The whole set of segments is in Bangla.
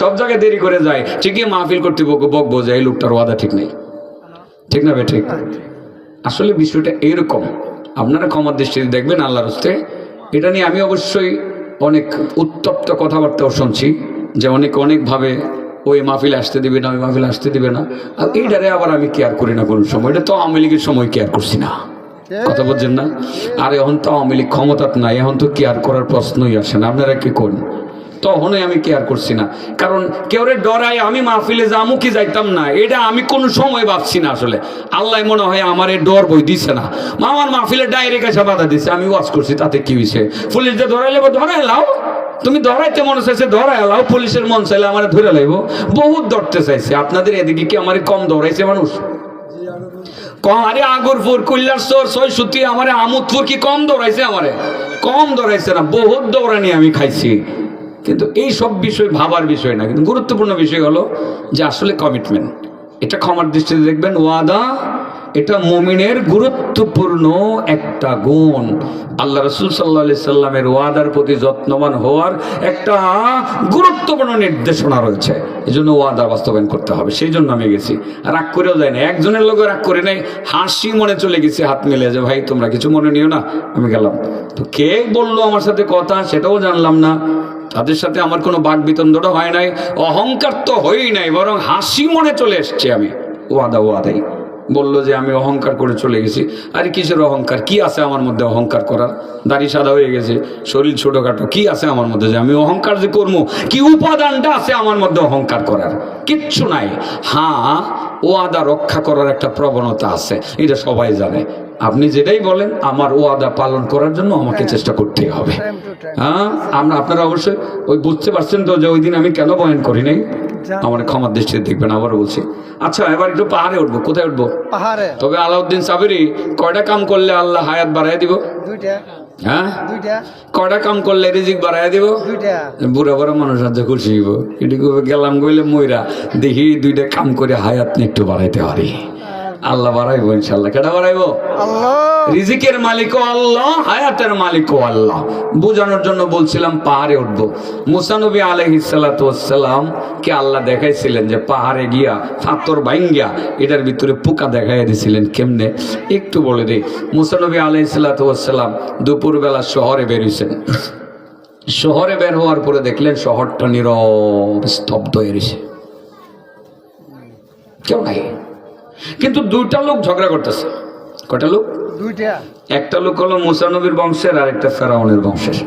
সব জায়গায় দেরি করে যায়। ঠিকই মাহফিল করতে বকবো যে এই লোকটার ওয়াদা ঠিক নেই। ঠিক না ঠিক? আসলে বিষয়টা এরকম। আপনারা ক্ষমার দৃষ্টিতে দেখবেন আল্লাহর হস্তে এটা নিয়ে আমি অবশ্যই অনেক উত্তপ্ত কথাবার্তাও শুনছি, যে অনেক, অনেকভাবে ওই মাহফিল আসতে দিবে না, ওই মাহফিল আসতে দিবে না। আর এইটারে আবার আমি কেয়ার করি না কোনো সময়। এটা তো আওয়ামী লীগের সময় কেয়ার করছি না। কথা বলছেন না? আর এখন তো আওয়ামী লীগ ক্ষমতাত নাই, এখন তো কেয়ার করার প্রশ্নই আসে না। আপনারা কি করুন তখনই আমি কেয়ার করছি না। কারণ কেউ ডরায় আমি মাহফিলে যামু কি যাইতাম না, এটা আমি কোন সময় ভাবছি না আসলে। আল্লাহ মনে হয় আমার এই ডর বই দিছে না। মা আমার মাহফিলে ডাইরেক্ট এসে বাধা দিছে, আমি ওয়াজ করছি, তাতে কি হয়েছে পুলিশ যে ধরাইলে ধরাই লাও। তুমি ধরাইতে মনে চাইছে ধরাই লাও। পুলিশের মন চাইলে আমার ধরে লাইব। বহুত ধরতে চাইছে। আপনাদের এদিকে কি আমার কম ধরাইছে মানুষ? আরে আগরপুর, কৈলাসর, ছয়সুতি, আমারে আমোদপুর কি কম দৌড়াইছে আমারে? কম দৌড়াইছে না, বহুত দৌড়ানি আমি খাইছি। কিন্তু এই সব বিষয় ভাবার বিষয় না, কিন্তু গুরুত্বপূর্ণ বিষয় হলো যে আসলে কমিটমেন্ট এটা ক্ষমার দৃষ্টিতে দেখবেন, ওয়াদা এটা মমিনের গুরুত্বপূর্ণ একটা গুণ। আল্লাহ রসুল সাল্লা সাল্লামের ওয়াদার প্রতি যত্নবান হওয়ার একটা গুরুত্বপূর্ণ নির্দেশনা রয়েছে। এই জন্য ওয়াদা বাস্তবায়ন করতে হবে সেই জন্য আমি গেছি। রাগ করেও যায় না, একজনের লোক রাগ করে নেই, হাসি মনে চলে গেছে, হাত মিলে যে, ভাই, তোমরা কিছু মনে নিও না, আমি গেলাম। তো কে বলল আমার সাথে কথা, সেটাও জানলাম না। তাদের সাথে আমার কোনো বাক বিতন্দটা হয় নাই, অহংকার তো হই নাই, বরং হাসি মনে চলে এসছে আমি। ওয়াদা, ওয়াদাই। বলল যে আমি অহংকার করে চলে গেছি। আরে কিসের অহংকার? কি আছে আমার মধ্যে অহংকার করার? দাড়ি সাদা হয়ে গেছে শরীর ছোটোখাটো। কি আছে আমার মধ্যে যে আমি অহংকার যে করব? কি উপাদানটা আছে আমার মধ্যে অহংকার করার? কিচ্ছু নাই। হ্যাঁ ওয়াদা রক্ষা করার একটা প্রবণতা আছে। এটা সবাই জানে। আপনি যেটাই বলেন আমার ওয়াদা পালন করার জন্য আমাকে চেষ্টা করতেই হবে। হ্যাঁ আমরা আপনারা অবশ্যই ওই বুঝতে পারছেন তো যে ওই দিন আমি কেন বয়ন করি নাই? আমার ক্ষমার দৃষ্টিতে দেখবেন আবার বলছি। আচ্ছা এবার একটু পাহাড়ে উঠবো। কোথায় উঠবো? পাহাড়ে। তবে আলাউদ্দিন সাবেরি কয়টা কাম করলে আল্লাহ হায়াত বাড়াই দিব? দুইটা। হ্যাঁ? দুইটা। কয়টা কাম করলে রিজিক বাড়াই দিব? দুইটা। বুড়া বুড়া মানুষ গেলাম গইলে দেখি দুইটা কাম করে হায়াত নিয়ে একটু বাড়াইতে পারি। আল্লাহ বাড়াইবো ইনশাল্লাহ কেটা বাড়াইবো? আল্লাহ! রিজিকের মালিকও আল্লাহ, হায়াতের মালিকও আল্লাহ। বোঝানোর জন্য বলছিলাম পাহাড়ে উঠবো। মুসানবী আলহিসাল্লাম কে আল্লাহ দেখাইছিলেন যে পাহাড়ে গিয়া ফাতর বাইঙ্গিয়া এটার ভিতরে পোকা দেখাই দিছিলেন কেমনে? একটু বলে দিই মুসানবী আলহিসাল্লাম দুপুরবেলা শহরে বেরিয়েছেন শহরে বের হওয়ার পরে দেখলেন শহরটা নীরব, স্তব্ধ রয়েছে কেউ নাই। কিন্তু দুইটা লোক ঝগড়া করতেছে। কটা লোক? দুইটা একটা লোক হলো মুসানবীর বংশের আর একটা ফেরাউনের বংশের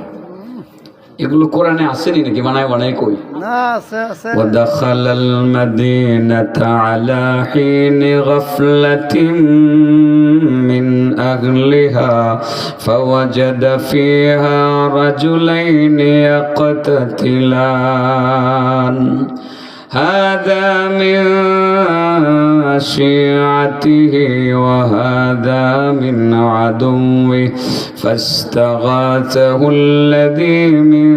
এগুলো কোরআনে আসেনি নাকি বানায় বানায় কই না আছে আছে ودخل المدينة على حين غفلة من أهلها فوجد فيها رجلين يقتتلان هذا من شيعته وهذا من عدوه فاستغاثه الذي من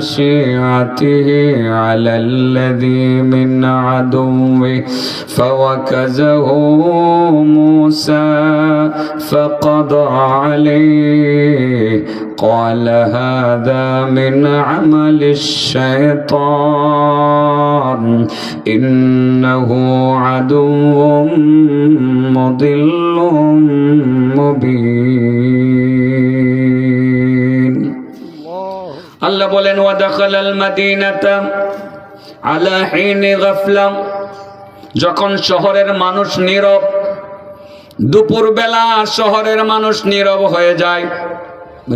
شيعته على الذي من عدوه فوكزه موسى فقضى عليه قال هذا من عمل الشيطان إنه عدو مضل مبين আল্লাহ বলেন ওয়াদাখাল আল মাদিনাতা আলা হিনি গাফলা যখন শহরের মানুষ নীরব দুপুরবেলা শহরের মানুষ নীরব হয়ে যায়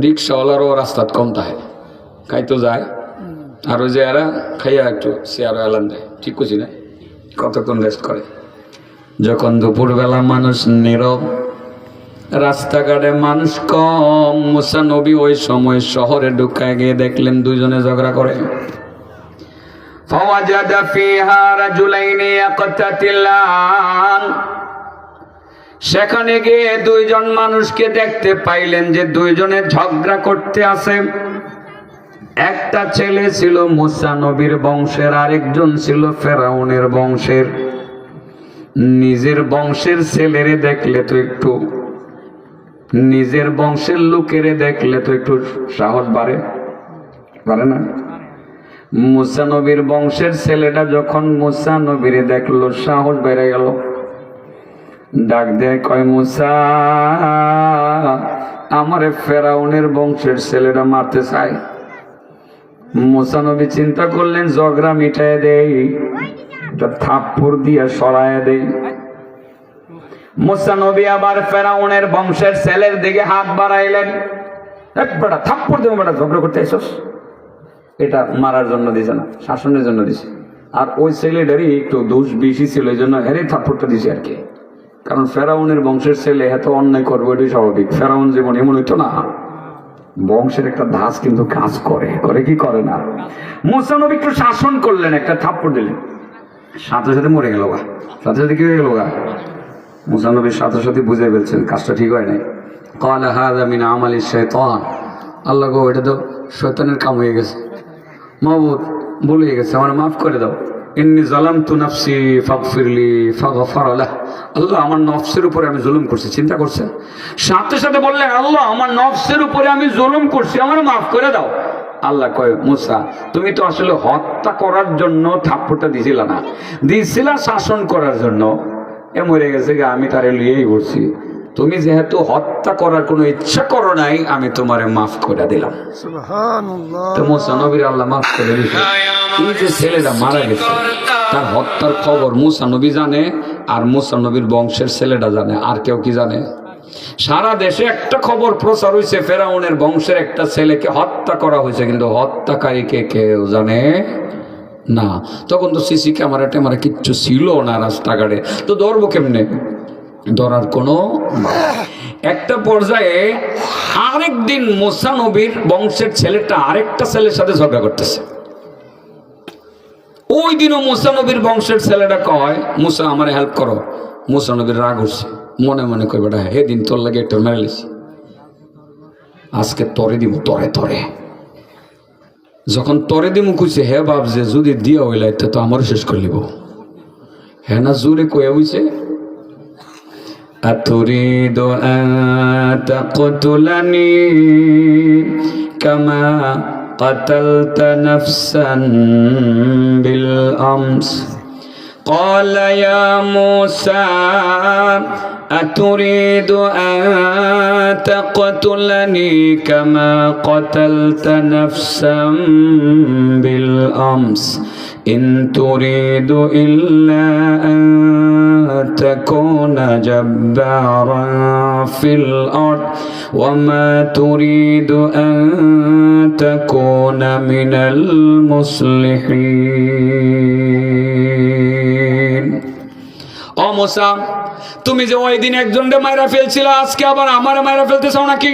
রিক্সাওয়ালারও রাস্তাত কম থাকে খাইতো যায় আর ওই যে এরা খাইয়া একটু চেয়ার এলান দেয় ঠিক করছি না কতক্ষণ রেস্ট করে যখন দুপুরবেলা মানুষ নীরব রাস্তাঘাটে মানুষ কম মুসা নবী ওই সময় শহরে ঢুকায় গিয়ে দেখলেন দুইজনে ঝগড়া করে فوجد فيها رجلين يقتتلان সেখানে গিয়ে দুইজন মানুষকে দেখতে পাইলেন যে দুইজনে ঝগড়া করতে আছে একটা ছেলে ছিল মুসা নবীর বংশের, আরেকজন ছিল ফেরাউনের বংশের। নিজের বংশের ছেলেরে দেখলে তো একটু, নিজের বংশের লোকেরে দেখলে তো একটু সাহস বাড়ে। পারে না? মুসা নবীর বংশের ছেলেটা যখন মুসা নবীর দেখল, সাহস বেড়ে গেল। ডাক দেয় কয় মুসা, আমারে ফেরাউনের বংশের ছেলেটা মারতে চায়। মুসা নবী চিন্তা করলেন, ঝগড়া মিটায় দেই থাপ্পড় দিয়া সরায় দেই। মুসা নবী আবার ফেরাউনের বংশের ছেলের দিকে হাত বাড়াইলেন। বেটা থাপ্পড় দেবো বেটা ঝগড়া করতে এসোস এটা মারার জন্য দিছে না, শাসনের জন্য দিছে। আর ওই ছেলেটারই একটু দোষ বেশি ছিল, এই জন্য হেরে থাপ্পড়টা দিছে আর কি। কারণ ফেরাউনের বংশের ছেলে, এত অন্যায় করবে, এটাই স্বাভাবিক। ফেরাউন যেমন এমন হইতো না, বংশের একটা ধাস কিন্তু কাজ করে। করে কি করে না? মুসানবী একটু শাসন করলেন, একটা থাপ্পড় দিলেন। সাথে সাথে মরে গেল গা। সাথে সাথে কি হয়ে গেল গা? মুসানবীর সাথে সাথে বুঝে ফেলছেন, কাজটা ঠিক হয় নাই। কাল হাদা মিন আমালি শয়তান আল্লাহ গো, এটা তো শয়তানের কাম হয়ে গেছে। মাহবুদ বলে গেছে, আমার মাফ করে দাও। ইন্নি জালাম তু নাফসি ফাগফিরলি ফাগফার আলাহ আল্লাহ আমার নফসের উপরে আমি জুলুম করছি, চিন্তা করছেন? সাথে সাথে বললেন, আল্লাহ আমার নফসের উপরে আমি জুলুম করছি, আমার মাফ করে দাও। আল্লাহ কয়, মুসা, তুমি তো আসলে হত্যা করার জন্য থাপ্পড়টা দিছিল না। দিছিলা শাসন করার জন্য। এ মরে গেছে আমি তারে লিয়েই বলছি তুমি যেহেতু হত্যা করার কোনো ইচ্ছা করো নাই আমি তোমারে মাফ করে দিলাম। তো মুসানবীর আল্লাহ মাফ করে দিছে এই যে ছেলেটা মারা গেছে তার হত্যার খবর মুসা নবী জানে আর মুসা নবীর বংশের ছেলেটা জানে আর কেউ কি জানে? সারা দেশে একটা খবর প্রচার হয়েছে ফেরাউনের বংশের একটা ছেলেকে হত্যা করা হয়েছে কিন্তু হত্যাকারীকে কেউ জানে না। তখন তো সিসি ক্যামেরা ট্যামেরা কিচ্ছু ছিল না রাস্তাঘাটে। তো ধরবো কেমনে? ধরার কোনো একটা পর্যায়ে আরেক দিন মোসা নবীর বংশের ছেলেটা আরেকটা ছেলের সাথে ঝগড়া করতেছে। ওই দিনও মুসা নবীর বংশের ছেলেটা কয়, মুসা, আমার হেল্প করো। মুসা নবীর রাগ উঠছে। মনে মনে কই বেটা হে দিন তোর লাগে একটা মেরে লিছি আজকে তরে দিব, তরে তরে। যখন তরে দিমু কইছে, হে বাপ, যে যদি দিয়া হইলাই তো আমারও শেষ করে লিব হ্যাঁ না জোরে কয়ে হইছে أتريد أن تقتلني كما قتلت نفسا بالأمس قال يا موسى أتريد أن تقتلني كما قتلت نفسا بالأمس. إن تريد إلا أن تكون جبارا في الأرض. وما تريد أن تكون من المصلحين. أو موسى তুমি যে ওই দিন একজনকে মাইরা ফেলছিল আজকে আবার আমার মাইরা ফেলতে চাও নাকি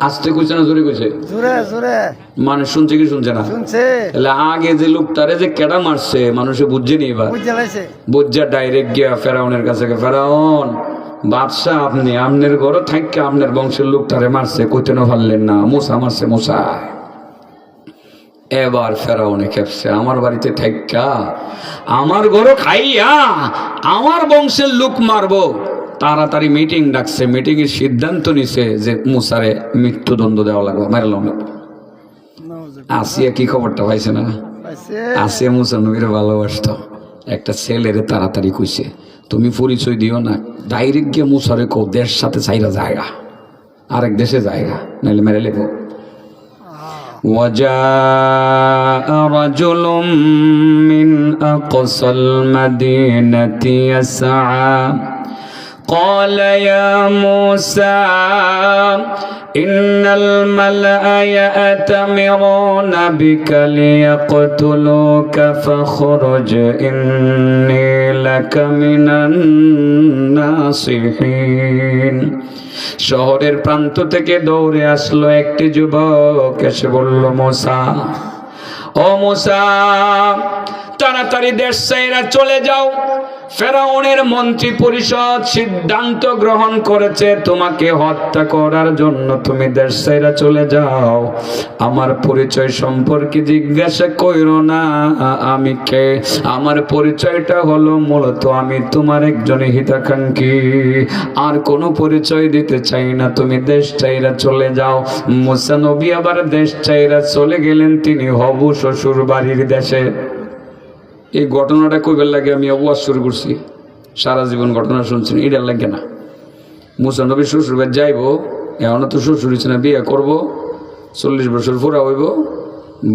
আসতে কইছে না জোরে কইছে? জোরে জোরে। মানুষ শুনছে কি শুনছে না? তাহলে আগে যে লোকটারে যে কেডা মারছে মানুষে বুঝছে নি এবার। বুঝতে পারছে বুঝা ডাইরেক্ট গিয়া ফেরাউনের কাছে গে, ফেরাউন বাদশাহ আপনি আপনার ঘরে থাককে আপনার বংশের লোকটারে মারছে কইতে না পারলেন না মশা মারছে মশা এবার ফেরাউনে খেপছে আমার বাড়িতে থাইকা আমার ঘরে খাইয়া আমার বংশের লোক মারবো। তাড়াতাড়ি মিটিং ডাকছে মিটিং এর সিদ্ধান্ত নিছে যে মুসারে মৃত্যুদণ্ড দেওয়া লাগবে মারলাম আসিয়া কি খবরটা পাইছে না? আসিয়া মুসানবীর ভালোবাসত। একটা ছেলেরে তাড়াতাড়ি কইছে তুমি পরিচয় দিও না ডাইরেক্ট গিয়ে মুসারে কো দেশ সাথে চাইরা জায়গা আরেক দেশে জায়গা নাইলে মেরে লেবো। وجاء رجل من أقصى المدينة يسعى. قال يا موسى إن الملأ يأتمرون بك ليقتلوك فاخرج إني لك من الناصحين. শহরের প্রান্ত থেকে দৌড়ে আসলো একটি যুবক। এসে বলল, মোসা, ও মোসা, তাড়াতাড়ি দেশ সাইরা চলে যাও। ফেরাউনের মন্ত্রী পরিষদ সিদ্ধান্ত গ্রহণ করেছে, তোমাকে হত্যা করার জন্য তুমি দেশ চাইরা চলে যাও। আমার পরিচয় সম্পর্কে জিজ্ঞাসা কইরো না আমি কে। আমার পরিচয়টা হলো মূলত আমি তোমার একজন হিতাকাঙ্ক্ষী। আর কোনো পরিচয় দিতে চাই না, তুমি দেশ চাইরা চলে যাও। মুসা নবী আবার দেশ চাইরা চলে গেলেন, তিনি হবু শ্বশুর বাড়ির দেশে। এই ঘটনাটা কইবার লাগে আমি অবাস শুরু করছি। সারা জীবন ঘটনা শুনছি এটার লাগে না। মুসা নবী শ্বশুর বাড়ি যাইব এখনও তো শ্বশুর না বিয়ে করব চল্লিশ বছর পুরা হইব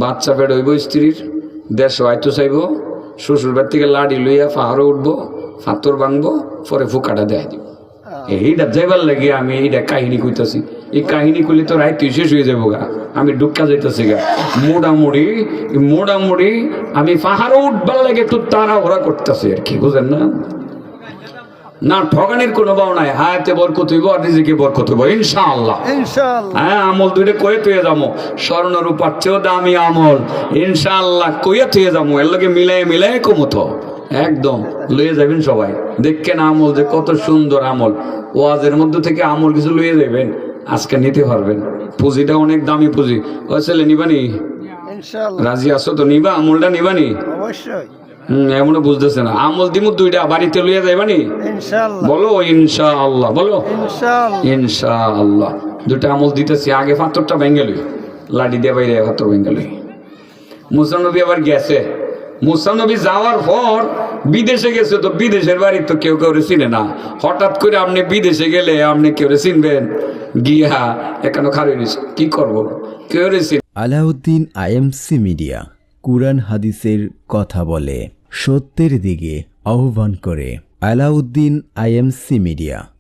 বাচ্চা পেট হইব স্ত্রীর দেশ হয়তো চাইব শ্বশুর বাড়ি থেকে লাড়ি লইয়া পাহাড়ে উঠবো ফাতর ভাঙবো পরে ফুকাটা দেয় দিব। এইটা যাইবার লাগে আমি এইটা কাহিনী কইতাছি। এই কাহিনী কইলে তো রায় তুই শেষ হয়ে যাব গা। আমি ডুক্কা যাইতাছি গা। মোটামুটি মোটামুটি আমি পাহাড়ে উঠবার লাগে একটু ওরা করতেছি আর কি বুঝেন না? না ঠগানির কোনো বাও নাই। হায়াতে বরকত হইব আর নিজেকে বরকত হইব ইনশাআল্লাহ। হ্যাঁ আমল দুইটা কয়ে তুই যাব স্বর্ণ রূপার চেয়েও দামি আমল। ইনশাআল্লাহ কইয়া তুই যাব এর লগে মিলাই মিলাই কমতো একদম লইয়ে যাবেন সবাই। দেখেন আমল যে কত সুন্দর আমল। ওয়াজের মধ্যে থেকে আমল কিছু লয়ে যাবেন আজকে নিতে পারবেন পুঁজিটা অনেক দামি পুঁজি। ও ছেলে নিবানি রাজি আছো তো? নিবা? আমলটা নিবানি অবশ্যই। হম এমনও বুঝতেছে না। আমল দিমু দুইটা বাড়িতে লইয়া যাইবানি বলো ইনশাআল্লাহ বলো। ইনশাআল্লাহ। দুটা আমল দিতেছি আগে পাথরটা ভেঙে লই। লাডি দিয়ে বাইরে পাথর ভেঙে লই। মুসানবী আবার গেছে। মুসানবী যাওয়ার পর বিদেশে গেছে তো বিদেশের বাড়ি তো কেউ কেউ চিনে না। হঠাৎ করে আপনি বিদেশে গেলে আপনি কেউ চিনবেন? গিয়া এখানে খারে কি করব? আলাউদ্দিন আইএমসি মিডিয়া, কুরআন হাদিসের কথা বলে, সত্যের দিকে আহ্বান করে, আলাউদ্দিন আইএমসি মিডিয়া।